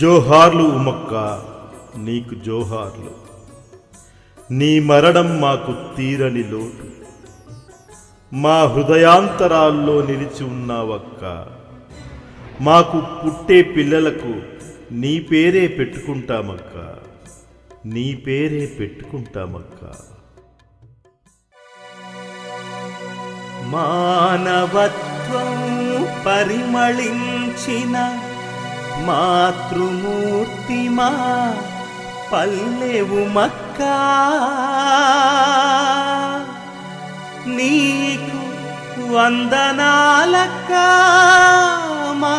జోహార్లు ఉమక్క నీకు జోహార్లు. నీ మరణం మాకు తీరని లోటు. మా హృదయాంతరాల్లో నిలిచి ఉన్నావక్క. మాకు పుట్టే పిల్లలకు నీ పేరే పెట్టుకుంటామక్క. నీ పేరే పెట్టుకుంటామక్క. మానవత్వం పరిమళించిన మాతృమూర్తి మా పల్లెవు మక్కా. నీకు వందనాలక్క మా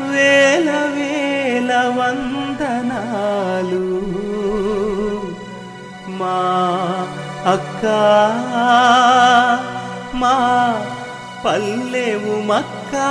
వేల వేల వందనాలు. మా అక్క మా పల్లెవు మక్కా.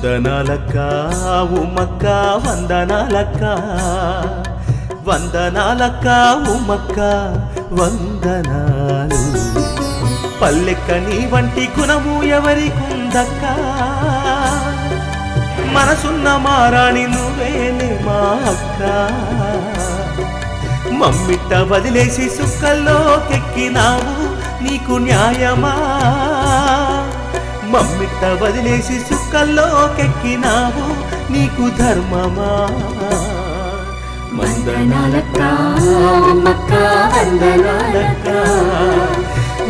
వందనాలక్క ఉమ్మక్క వందనాలక్క. వందనాలక్క ఉమ్మక్క వందనాలు. పల్లెక్క నీ వంటి గుణము ఎవరికుందక్క? మనసున్న మారాణి నువ్వేలే మా అక్క. మమ్మిట్ట వదిలేసి సుక్కల్లోకెక్కినావు నీకు న్యాయమా? మమ్మిట్ట వదిలేసి సుక్కల్లోకెక్కినావు నీకు ధర్మమా? వందనాలక్క ఉమ్మక్క వందనాలక్క.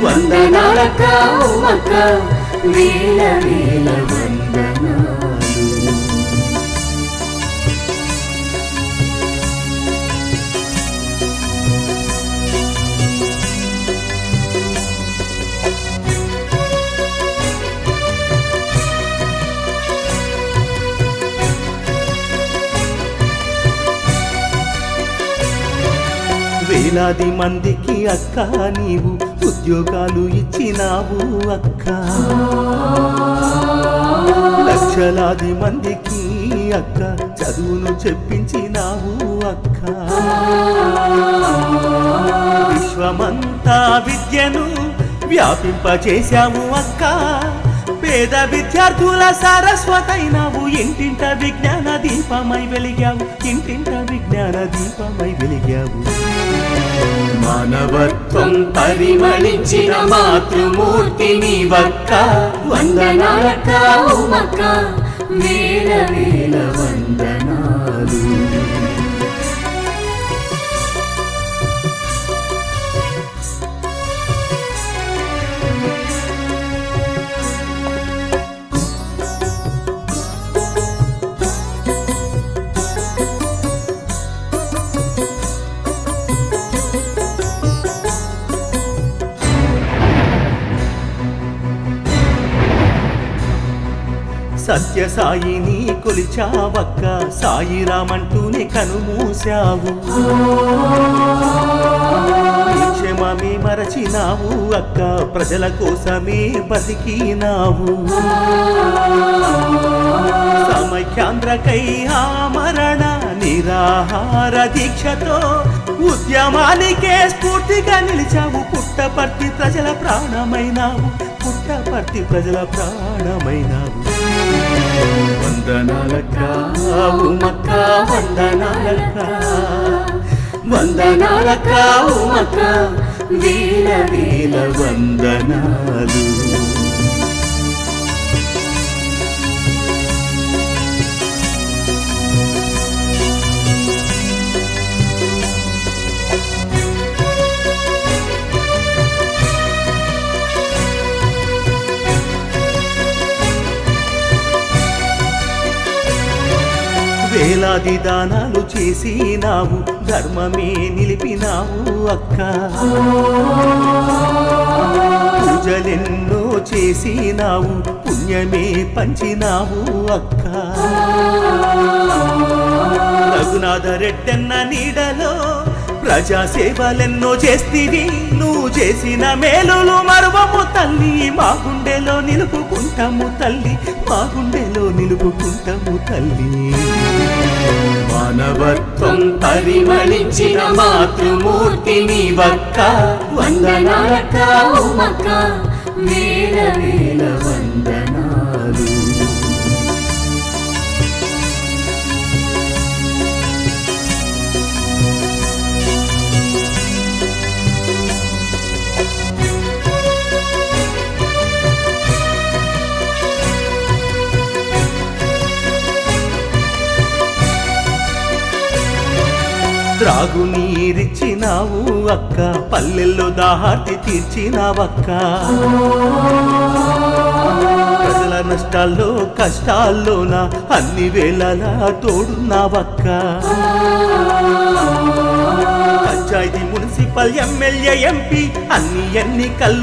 వందనాలక్క ఉమ్మక్క వేల వేల వేలాది మందికి అక్క నీవు ఉద్యోగాలు ఇచ్చినావు అక్క. లక్షలాది మందికి అక్క చదువును చెప్పించినావు అక్క. విశ్వమంతా విద్యను వ్యాపింపచేశావు అక్క. పేద విద్యార్థుల సారస్వతైనవు. ఇంటింట విజ్ఞాన దీపమై వెలిగావు. ఇంటింట విజ్ఞాన దీపమై వెలిగావు. మానవత్వం పరిమళించిన మాతృమూర్తి నీవక్క వందనాలక్క ఉమ్మక్క వేల వేల వందనాలు సత్య సాయిని కొలిచావక్క. సాయిరామంటూనే కనుమూశావు క్షమమే మరచినావు అక్క. ప్రజల కోసమే బతికినావు. సమైక్యాంధ్రకై ఆమరణ నిరాహార దీక్షతో ఉద్యమానికే స్ఫూర్తిగా నిలిచావు. పుట్టపర్తి ప్రజల ప్రాణమైనావు. పుట్టపర్తి ప్రజల ప్రాణమైనావు. వందనాలక్క ఉమక్క వందనాలక్క. వందనాలక్క ఉమక్క వేల వేల వందనాలు. వేలాది దానాలు చేసినావు ధర్మమే నిలిపినావు అక్క. పూజలెన్నో చేసినావు పుణ్యమే పంచినావు అక్క. రఘునాథ రెడ్డన్న ప్రజా సేవలెన్నో చేస్తివి. నువ్వు చేసిన మేలులు మరువము తల్లి. మా గుండెలో నిలుపుకుంటాము తల్లి. మా గుండెలో నిలుపుకుంటాము తల్లి. మానవత్వం పరిమళించిన మాతృమూర్తి నీవక్క. వందనాలక్క ఉమక్క వేల వేల వందనాలు. త్రాగునీరిచ్చినావు అక్క పల్లెల్లో దాహార్తి తీర్చినావక్క. ప్రజల నష్టాల్లో కష్టాల్లోన అన్ని వేళలా తోడున్నావక్క. పంచాయతీ మున్సిపల్ ఎమ్మెల్యే ఎంపీ అన్ని ఎన్నికల్లో